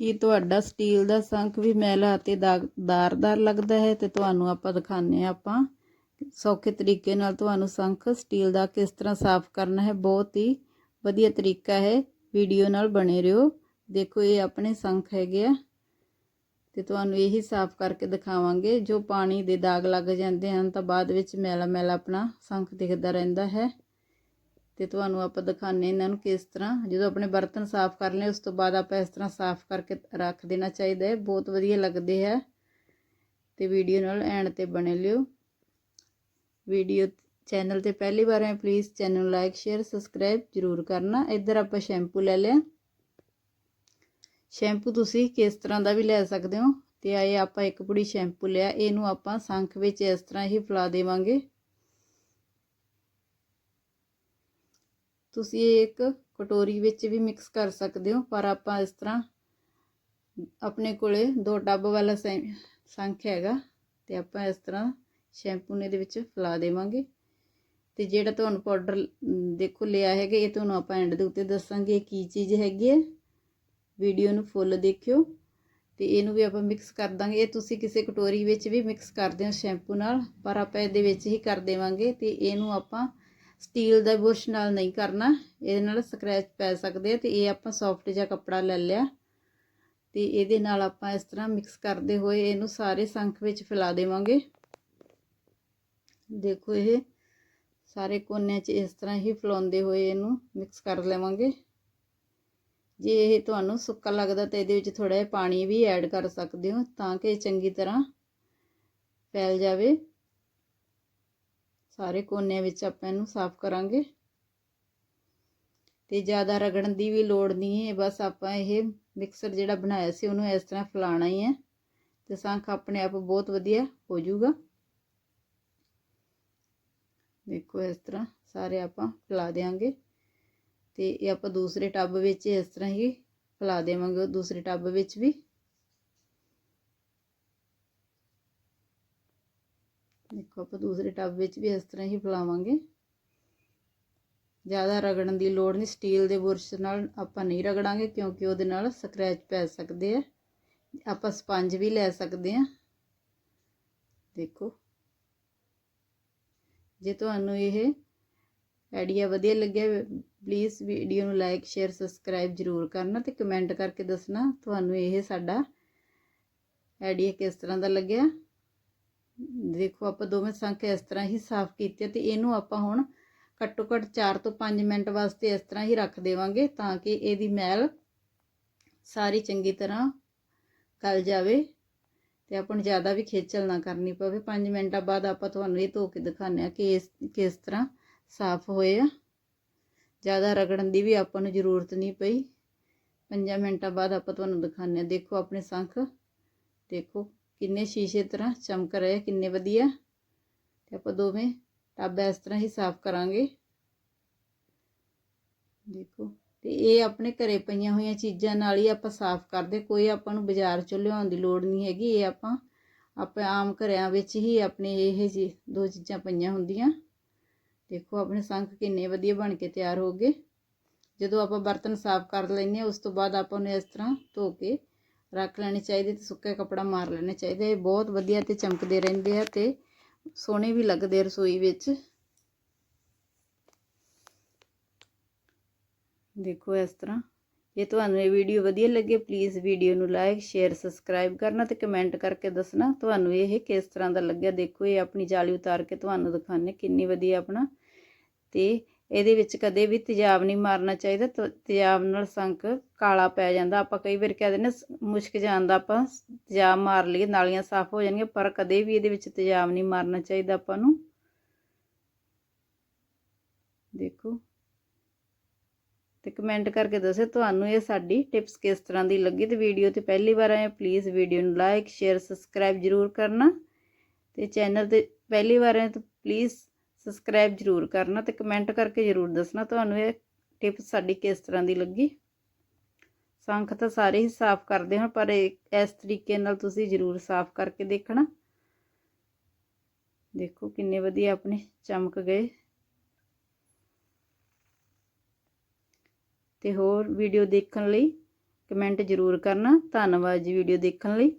ਕੀ ਤੁਹਾਡਾ ਸਟੀਲ ਦਾ ਸੰਖ ਵੀ ਮੈਲਾ ਅਤੇ ਦਾਗਦਾਰਦਾਰ ਲੱਗਦਾ ਹੈ ਤੇ ਤੁਹਾਨੂੰ ਆਪਾਂ ਦਿਖਾਉਂਦੇ ਹਾਂ ਆਪਾਂ। ਸੌਖੇ ਤਰੀਕੇ ਨਾਲ ਤੁਹਾਨੂੰ ਸੰਖ ਸਟੀਲ ਦਾ ਕਿਸ ਤਰ੍ਹਾਂ ਸਾਫ਼ ਕਰਨਾ ਹੈ, ਬਹੁਤ ਹੀ ਵਧੀਆ ਤਰੀਕਾ ਹੈ। ਵੀਡੀਓ ਨਾਲ ਬਣੇ ਰਹੋ। ਦੇਖੋ, ਇਹ ਆਪਣੇ ਸੰਖ ਹੈਗੇ ਆ ਤੇ ਤੁਹਾਨੂੰ ਇਹੀ ਸਾਫ਼ ਕਰਕੇ ਦਿਖਾਵਾਂਗੇ। ਜੋ ਪਾਣੀ ਦੇ ਦਾਗ ਲੱਗ ਜਾਂਦੇ ਹਨ ਤਾਂ ਬਾਅਦ ਵਿੱਚ ਮੈਲਾ ਮੈਲਾ ਆਪਣਾ ਸੰਖ ਦਿਖਦਾ ਰਹਿੰਦਾ ਹੈ। ਤੇ ਤੁਹਾਨੂੰ ਆਪਾਂ ਦਿਖਾਣੇ ਇਹਨਾਂ ਨੂੰ ਕਿਸ ਤਰ੍ਹਾਂ। ਜਦੋਂ ਆਪਣੇ ਬਰਤਨ ਸਾਫ਼ ਕਰ ਲਏ, ਉਸ ਤੋਂ ਬਾਅਦ ਆਪਾਂ ਇਸ ਤਰ੍ਹਾਂ ਸਾਫ਼ ਕਰਕੇ ਰੱਖ ਦੇਣਾ ਚਾਹੀਦਾ ਹੈ। ਬਹੁਤ ਵਧੀਆ ਲੱਗਦੇ ਹੈ। ਤੇ ਵੀਡੀਓ ਨਾਲ ਐਂਡ ਤੇ ਬਣੇ ਲਿਓ ਵੀਡੀਓ ਚੈਨਲ ਤੇ ਪਹਿਲੀ ਵਾਰ ਆਏ ਪਲੀਜ਼ ਚੈਨਲ ਨੂੰ ਲਾਈਕ ਸ਼ੇਅਰ ਸਬਸਕ੍ਰਾਈਬ ਜ਼ਰੂਰ ਕਰਨਾ। ਇੱਧਰ ਆਪਾਂ ਸ਼ੈਂਪੂ ਲੈ ਲਿਆ। ਸ਼ੈਂਪੂ ਤੁਸੀਂ ਕਿਸ ਤਰ੍ਹਾਂ ਦਾ ਵੀ ਲੈ ਸਕਦੇ ਹੋ। ਤੇ ਆਏ ਆਪਾਂ ਇੱਕ ਪੁੜੀ ਸ਼ੈਂਪੂ ਲਿਆ। ਇਹਨੂੰ ਆਪਾਂ ਸੰਖ ਵਿੱਚ ਇਸ ਤਰ੍ਹਾਂ ਹੀ ਫਲਾ ਦੇਵਾਂਗੇ। ਤੁਸੀਂ ਇਹ ਇੱਕ ਕਟੋਰੀ ਵਿੱਚ ਵੀ ਮਿਕਸ ਕਰ ਸਕਦੇ ਹੋ, ਪਰ ਆਪਾਂ ਇਸ ਤਰ੍ਹਾਂ ਆਪਣੇ ਕੋਲੇ ਦੋ ਟੱਬ ਵਾਲਾ ਸੰਖ ਹੈਗਾ ਤੇ ਆਪਾਂ ਇਸ ਤਰ੍ਹਾਂ ਸ਼ੈਂਪੂ ਨੇ ਦੇ ਵਿੱਚ ਫਲਾ ਦੇਵਾਂਗੇ। ਤੇ ਜਿਹੜਾ ਤੁਹਾਨੂੰ ਪਾਊਡਰ ਦੇਖੋ ਲਿਆ ਹੈਗਾ, ਇਹ ਤੁਹਾਨੂੰ ਆਪਾਂ ਐਂਡ ਦੇ ਉੱਤੇ ਦੱਸਾਂਗੇ ਇਹ ਕੀ ਚੀਜ਼ ਹੈਗੀ ਹੈ। ਵੀਡੀਓ ਨੂੰ ਫੁੱਲ ਦੇਖਿਓ ਤੇ ਇਹਨੂੰ ਵੀ ਆਪਾਂ ਮਿਕਸ ਕਰ ਦਾਂਗੇ। ਇਹ ਤੁਸੀਂ ਕਿਸੇ ਕਟੋਰੀ ਵਿੱਚ ਵੀ ਮਿਕਸ ਕਰਦੇ ਹੋ ਸ਼ੈਂਪੂ ਨਾਲ, ਪਰ ਆਪਾਂ ਇਹਦੇ ਵਿੱਚ ਹੀ ਕਰ ਦੇਵਾਂਗੇ ਤੇ ਇਹਨੂੰ ਆਪਾਂ ਸਟੀਲ ਦਾ ਬੁਰਸ਼ ਨਾਲ ਨਹੀਂ ਕਰਨਾ। ਇਹਦੇ ਨਾਲ ਸਕ੍ਰੈਚ ਪੈ ਸਕਦੇ ਆ ਤੇ ਇਹ ਆਪਾਂ ਸੌਫਟ ਜਿਹਾ ਕੱਪੜਾ ਲੈ ਲਿਆ। ਤੇ ਇਹਦੇ ਨਾਲ ਆਪਾਂ ਇਸ ਤਰ੍ਹਾਂ ਮਿਕਸ ਕਰਦੇ ਹੋਏ ਇਹਨੂੰ ਸਾਰੇ ਸੰਖ ਵਿੱਚ ਫੈਲਾ ਦੇਵਾਂਗੇ। ਦੇਖੋ ਇਹ ਸਾਰੇ ਕੋਨਿਆਂ 'ਚ ਇਸ ਤਰ੍ਹਾਂ ਹੀ ਫਲਾਉਂਦੇ ਹੋਏ ਇਹਨੂੰ ਮਿਕਸ ਕਰ ਲਵਾਂਗੇ। ਜੇ ਇਹ ਤੁਹਾਨੂੰ ਸੁੱਕਾ ਲੱਗਦਾ ਤਾਂ ਇਹਦੇ ਵਿੱਚ ਥੋੜਾ ਜਿਹਾ ਪਾਣੀ ਵੀ ਐਡ ਕਰ ਸਕਦੇ ਹੋ ਤਾਂ ਕਿ ਇਹ ਚੰਗੀ ਤਰ੍ਹਾਂ ਫੈਲ ਜਾਵੇ। ਸਾਰੇ ਕੋਨਿਆਂ ਵਿੱਚ ਆਪਾਂ ਇਹਨੂੰ ਸਾਫ਼ ਕਰਾਂਗੇ। ਤੇ ਜ਼ਿਆਦਾ ਰਗੜਨ ਦੀ ਵੀ ਲੋੜ ਨਹੀਂ ਹੈ, ਬਸ ਆਪਾਂ ਇਹ ਮਿਕਸਰ ਜਿਹੜਾ ਬਣਾਇਆ ਸੀ ਉਹਨੂੰ ਇਸ ਤਰ੍ਹਾਂ ਫਲਾਣਾ ਹੀ ਹੈ ਤੇ ਸੰਖ ਆਪਣੇ ਆਪ ਬਹੁਤ ਵਧੀਆ ਹੋ ਜਾਊਗਾ। ਦੇਖੋ ਇਸ ਤਰ੍ਹਾਂ ਸਾਰੇ ਆਪਾਂ ਫਲਾ ਦੇਾਂਗੇ ਤੇ ਇਹ ਆਪਾਂ ਦੂਸਰੇ ਟੱਬ ਵਿੱਚ ਇਸ ਤਰ੍ਹਾਂ ਹੀ ਫਲਾ ਦੇਵਾਂਗੇ, ਦੂਸਰੇ ਟੱਬ ਵਿੱਚ ਵੀ। ਦੇਖੋ ਆਪਾਂ ਦੂਸਰੇ ਟੱਬ ਵਿੱਚ ਵੀ ਇਸ ਤਰ੍ਹਾਂ ਹੀ ਫਲਾਵਾਂਗੇ। ਜ਼ਿਆਦਾ ਰਗੜਨ ਦੀ ਲੋੜ ਨਹੀਂ ਸਟੀਲ ਦੇ ਬੁਰਸ਼ ਨਾਲ ਆਪਾਂ ਨਹੀਂ ਰਗੜਾਂਗੇ ਕਿਉਂਕਿ ਉਹਦੇ ਨਾਲ ਸਕ੍ਰੈਚ ਪੈ ਸਕਦੇ ਆ। ਆਪਾਂ ਸਪੰਜ ਵੀ ਲੈ ਸਕਦੇ ਆ। ਦੇਖੋ। ਜੇ ਤੁਹਾਨੂੰ ਇਹ ਆਈਡੀਆ ਵਧੀਆ ਲੱਗਿਆ ਪਲੀਜ਼ ਵੀਡੀਓ ਨੂੰ ਲਾਈਕ ਸ਼ੇਅਰ ਸਬਸਕ੍ਰਾਈਬ ਜ਼ਰੂਰ ਕਰਨਾ ਤੇ ਕਮੈਂਟ ਕਰਕੇ ਦੱਸਣਾ ਤੁਹਾਨੂੰ ਇਹ ਸਾਡਾ ਆਈਡੀਆ ਕਿਸ ਤਰ੍ਹਾਂ ਦਾ ਲੱਗਿਆ। ਦੇਖੋ, ਆਪਾਂ ਦੋਵੇਂ ਸੰਖ ਇਸ ਤਰ੍ਹਾਂ ਹੀ ਸਾਫ਼ ਕੀਤੇ ਤੇ ਇਹਨੂੰ ਆਪਾਂ ਹੁਣ ਘੱਟੋ ਘੱਟ 4 ਤੋਂ 5 ਮਿੰਟ ਵਾਸਤੇ ਇਸ ਤਰ੍ਹਾਂ ਹੀ ਰੱਖ ਦੇਵਾਂਗੇ ਤਾਂ ਕਿ ਇਹਦੀ ਮੈਲ ਸਾਰੀ ਚੰਗੀ ਤਰ੍ਹਾਂ ਗਲ ਜਾਵੇ ਤੇ ਆਪਾਂ ਨੂੰ ਜ਼ਿਆਦਾ ਵੀ ਖੇਚਲ ਨਾ ਕਰਨੀ ਪਵੇ। 5 ਮਿੰਟਾਂ ਬਾਅਦ ਆਪਾਂ ਤੁਹਾਨੂੰ ਇਹ ਧੋ ਕੇ ਦਿਖਾਉਂਦੇ ਆ ਕਿ ਇਸ, ਕਿਸ ਤਰ੍ਹਾਂ ਸਾਫ਼ ਹੋਏ ਆ। ਜ਼ਿਆਦਾ ਰਗੜਨ ਦੀ ਵੀ ਆਪਾਂ ਨੂੰ ਜ਼ਰੂਰਤ ਨਹੀਂ ਪਈ। 5 ਮਿੰਟਾਂ ਬਾਅਦ ਆਪਾਂ ਤੁਹਾਨੂੰ ਦਿਖਾਉਂਦੇ ਆ ਦੇਖੋ, ਆਪਣੇ ਸੰਖ ਦੇਖੋ। ਕਿੰਨੇ ਸ਼ੀਸ਼ੇ ਤਰ੍ਹਾਂ ਚਮਕ ਰਹੇ ਕਿੰਨੇ ਵਧੀਆ। ਤੇ ਆਪਾਂ ਦੋਵੇਂ ਟੱਬ ਇਸ ਤਰ੍ਹਾਂ ਹੀ ਸਾਫ਼ ਕਰਾਂਗੇ। ਦੇਖੋ, ਤੇ ਇਹ ਆਪਣੇ ਘਰੇ ਪਈਆਂ ਹੋਈਆਂ ਚੀਜ਼ਾਂ ਨਾਲ ਹੀ ਆਪਾਂ ਸਾਫ਼ ਕਰਦੇ। ਕੋਈ ਆਪਾਂ ਨੂੰ ਬਾਜ਼ਾਰ ਚੋਂ ਲਿਆਉਣ ਦੀ ਲੋੜ ਨਹੀਂ ਹੈਗੀ। ਇਹ ਆਪਾਂ ਆਪਾਂ ਆਮ ਘਰਿਆਂ ਵਿੱਚ ਹੀ ਆਪਣੇ ਇਹ ਜੀ, ਦੋ ਚੀਜ਼ਾਂ ਪਈਆਂ ਹੁੰਦੀਆਂ। ਦੇਖੋ, ਆਪਣੇ ਸੰਖ ਕਿੰਨੇ ਵਧੀਆ ਬਣ ਕੇ ਤਿਆਰ ਹੋ ਗਏ। ਜਦੋਂ ਆਪਾਂ ਬਰਤਨ ਸਾਫ਼ ਕਰ ਲੈਂਦੇ ਆ ਉਸ ਤੋਂ ਬਾਅਦ ਆਪਾਂ ਨੂੰ ਇਸ ਤਰ੍ਹਾਂ ਧੋ ਕੇ ਰੱਖ ਲੈਣੇ ਚਾਹੀਦੇ ਤੇ ਸੁੱਕਾ ਕੱਪੜਾ ਮਾਰ ਲੈਣੇ ਚਾਹੀਦੇ। ਇਹ ਬਹੁਤ ਵਧੀਆ ਤੇ ਚਮਕਦੇ ਰਹਿੰਦੇ ਆ ਤੇ ਸੋਹਣੇ ਵੀ ਲੱਗਦੇ ਰਸੋਈ ਵਿੱਚ। ਦੇਖੋ ਇਸ ਤਰ੍ਹਾਂ। ਜੇ ਤੁਹਾਨੂੰ ਇਹ ਵੀਡੀਓ ਵਧੀਆ ਲੱਗੇ ਪਲੀਜ਼ ਵੀਡੀਓ ਨੂੰ ਲਾਈਕ ਸ਼ੇਅਰ ਸਬਸਕ੍ਰਾਈਬ ਕਰਨਾ ਤੇ ਕਮੈਂਟ ਕਰਕੇ ਦੱਸਣਾ ਤੁਹਾਨੂੰ ਇਹ ਕਿਸ ਤਰ੍ਹਾਂ ਦਾ ਲੱਗਿਆ। ਦੇਖੋ, ਇਹ ਆਪਣੀ ਜਾਲੀ ਉਤਾਰ ਕੇ ਤੁਹਾਨੂੰ ਦਿਖਾਣੇ ਕਿੰਨੀ ਵਧੀਆ ਆਪਣਾ। ਤੇ ਇਹਦੇ ਵਿੱਚ ਕਦੇ ਵੀ ਤੇਜ਼ਾਬ ਨਹੀਂ ਮਾਰਨਾ ਚਾਹੀਦਾ ਤੇਜ਼ਾਬ ਨਾਲ ਸੰਕ ਕਾਲਾ ਪੈ ਜਾਂਦਾ। ਆਪਾਂ ਕਈ ਵਾਰ ਕਹਿੰਦੇ ਨੇ ਮੁਸ਼ਕ ਜਾਂਦਾ ਆਪਾਂ ਤੇਜ਼ਾਬ ਮਾਰ ਲਈਏ, ਨਾਲੀਆਂ ਸਾਫ਼ ਹੋ ਜਾਣਗੀਆਂ, ਪਰ ਕਦੇ ਵੀ ਇਹਦੇ ਵਿੱਚ ਤੇਜ਼ਾਬ ਨਹੀਂ ਮਾਰਨਾ ਚਾਹੀਦਾ ਆਪਾਂ ਨੂੰ। ਦੇਖੋ। ਤੇ ਕਮੈਂਟ ਕਰਕੇ ਦੱਸੋ ਤੁਹਾਨੂੰ ਇਹ ਸਾਡੀ ਟਿਪਸ ਕਿਸ ਤਰ੍ਹਾਂ ਦੀ ਲੱਗੀ? ਤੇ ਵੀਡੀਓ ਤੇ ਪਹਿਲੀ ਵਾਰ ਆਏ ਪਲੀਜ਼ ਵੀਡੀਓ ਨੂੰ ਲਾਈਕ ਸ਼ੇਅਰ, ਸਬਸਕ੍ਰਾਈਬ ਜ਼ਰੂਰ ਕਰਨਾ। ਤੇ ਚੈਨਲ ਤੇ ਪਹਿਲੀ ਵਾਰ ਆਏ ਤਾਂ ਪਲੀਜ਼ ਸਬਸਕ੍ਰਾਈਬ ਜ਼ਰੂਰ ਕਰਨਾ ਤੇ ਕਮੈਂਟ ਕਰਕੇ ਜ਼ਰੂਰ ਦੱਸਣਾ ਤੁਹਾਨੂੰ ਇਹ ਟਿਪ ਸਾਡੀ ਕਿਸ ਤਰ੍ਹਾਂ ਦੀ ਲੱਗੀ। ਸੰਖ ਤਾਂ ਸਾਰੇ ਹੀ ਸਾਫ਼ ਕਰਦੇ ਹਾਂ, ਪਰ ਇਸ ਤਰੀਕੇ ਨਾਲ ਤੁਸੀਂ ਜ਼ਰੂਰ ਸਾਫ਼ ਕਰਕੇ ਦੇਖਣਾ। ਦੇਖੋ ਕਿੰਨੇ ਵਧੀਆ ਆਪਣੇ ਚਮਕ ਗਏ। ਤੇ ਹੋਰ ਵੀਡੀਓ ਦੇਖਣ ਲਈ ਕਮੈਂਟ ਜ਼ਰੂਰ ਕਰਨਾ। ਧੰਨਵਾਦ ਜੀ ਵੀਡੀਓ ਦੇਖਣ ਲਈ।